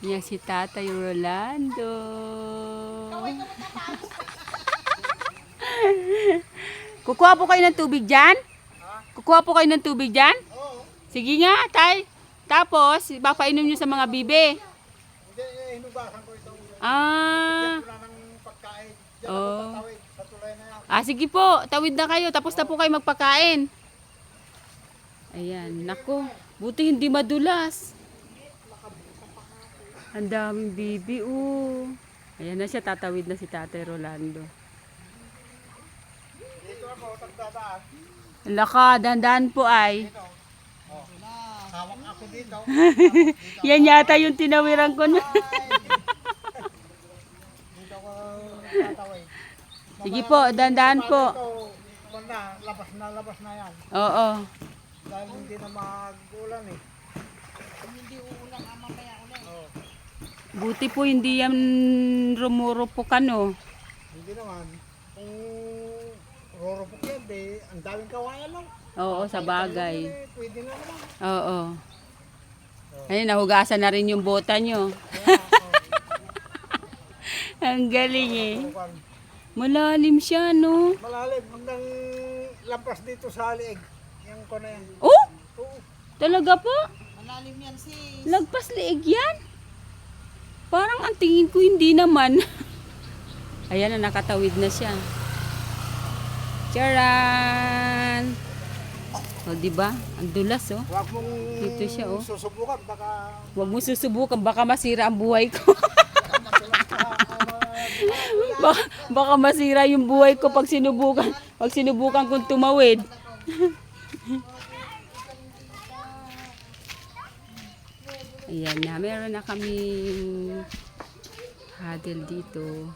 Yan si Tatay Rolando. Kukuha po kayo ng tubig dyan? Kukuha po kayo ng tubig dyan? Sige nga, tay. Tapos, papainom nyo sa mga bibe. Hindi, eh, hinugasan ko ito. Ah, pagkain. Diyan Oh. ah, sige po. Tawid na kayo. Tapos na po kayo magpakain. Ayan, nako. Buti hindi madulas. Ang daming bibi, oh. Ayan na siya, tatawid na si Tatay Rolando. Dito ako, tagdadaan. Ang laka, dandan po ay. Dito. Oh. Hawak ako dito. Yan yata yung tinawiran ko na. Dito ako tatawid. Sige po, dandan po. Ito, wala, labas na, labas na yan. Oo. Dahil hindi na mag-ulan eh. Hindi uulan, ah, mamaya ulan. Oh. Buti po hindi yan rumurupukan, oh. Hindi naman. Kung rorupok yan, di, ang daming kawayan lang. Oo, sa bagay. Eh, pwede na naman. Oo. Ayun, nahugasan na rin yung bota nyo. Ang galing eh. Malalim siya, no? Malalim, hanggang lampas dito sa liig. Yung ko na yan. Oh! Oo. Talaga po? Malalim yan sis. Lagpas liig yan? Parang ang tingin ko hindi naman. Ayan na, nakatawid na siya. Charan! O, di ba? Ang dulas, oh. Huwag mong Dito siya, oh. susubukan, baka Huwag mo susubukan, baka masira ang buhay ko. baka, baka masira yung buhay ko pag sinubukan, pag sinubukan kong tumawid. Ayan na, meron na kami paddle dito.